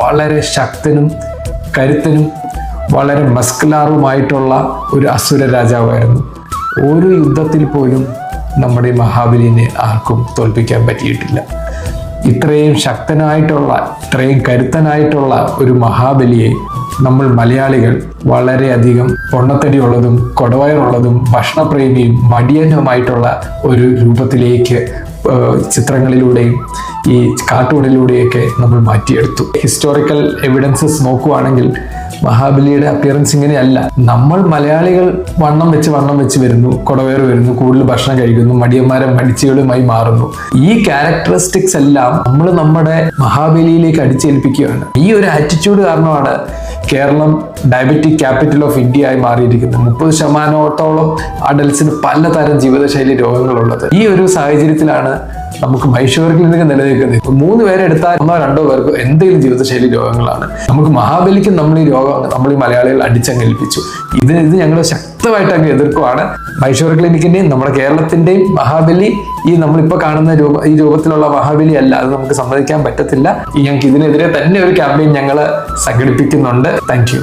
വളരെ ശക്തനും കരുത്തനും വളരെ മസ്കുലാറുമായിട്ടുള്ള ഒരു അസുര രാജാവായിരുന്നു. ഓരോ യുദ്ധത്തിൽ പോലും നമ്മുടെ മഹാബലിനെ ആർക്കും തോൽപ്പിക്കാൻ പറ്റിയിട്ടില്ല. ഇത്രയും ശക്തനായിട്ടുള്ള ഇത്രയും കരുത്തനായിട്ടുള്ള ഒരു മഹാബലിയെ നമ്മൾ മലയാളികൾ വളരെയധികം പൊണ്ണത്തടിയുള്ളതും കൊടവയറുള്ളതും ഭക്ഷണപ്രേമിയും മടിയനുമായിട്ടുള്ള ഒരു രൂപത്തിലേക്ക് ചിത്രങ്ങളിലൂടെയും ഈ കാർട്ടൂണിലൂടെയൊക്കെ നമ്മൾ മാറ്റിയെടുത്തു. ഹിസ്റ്റോറിക്കൽ എവിഡൻസസ് നോക്കുവാണെങ്കിൽ മഹാബലിയുടെ അപ്പിയറൻസ് ഇങ്ങനെയല്ല. നമ്മൾ മലയാളികൾ വണ്ണം വെച്ച് വണ്ണം വെച്ച് വരുന്നു കുടവേറ് വരുന്നു കൂടുതൽ ഭക്ഷണം കഴിക്കുന്നു മടിയന്മാരെ മടിച്ചുകളുമായി മാറുന്നു. ഈ ക്യാരക്ടറിസ്റ്റിക്സ് എല്ലാം നമ്മൾ നമ്മുടെ മഹാബലിയിലേക്ക് അടിച്ചേൽപ്പിക്കുകയാണ്. ഈ ഒരു ആറ്റിറ്റ്യൂഡ് കാരണമാണ് Keralam diabetic capital of India ആയി മാറിയിരിക്കുന്നത്. മുപ്പത് ശതമാനത്തോളം അഡൽസിന് പലതരം ജീവിതശൈലി രോഗങ്ങളുള്ളത്. ഈ ഒരു സാഹചര്യത്തിലാണ് നമുക്ക് മൈഷൂർ നിന്നൊക്കെ നിലനിൽക്കുന്നത്. മൂന്ന് പേരെ എടുത്താൽ ഒന്നോ രണ്ടോ പേർക്ക് എന്തെങ്കിലും ജീവിതശൈലി രോഗങ്ങളാണ്. നമുക്ക് മഹാബലിക്ക് നമ്മൾ ഈ രോഗം നമ്മൾ ഈ മലയാളികൾ അടിച്ചങ്ങേൽപ്പിച്ചു. ഇത് ഇത് ഞങ്ങൾ ശക്തമായിട്ട് അങ്ങ് എതിർക്കുവാണ്. മൈഷൂർ ക്ലിനിക്കിന്റെയും നമ്മുടെ കേരളത്തിന്റെയും മഹാബലി ഈ നമ്മളിപ്പോൾ കാണുന്ന രൂപ ഈ രൂപത്തിലുള്ള മഹാബലി അല്ല. അത് നമുക്ക് സമ്മതിക്കാൻ പറ്റത്തില്ല. ഞങ്ങൾക്ക് ഇതിനെതിരെ തന്നെ ഒരു ക്യാമ്പയിൻ ഞങ്ങൾ സംഘടിപ്പിക്കുന്നുണ്ട്. Thank you.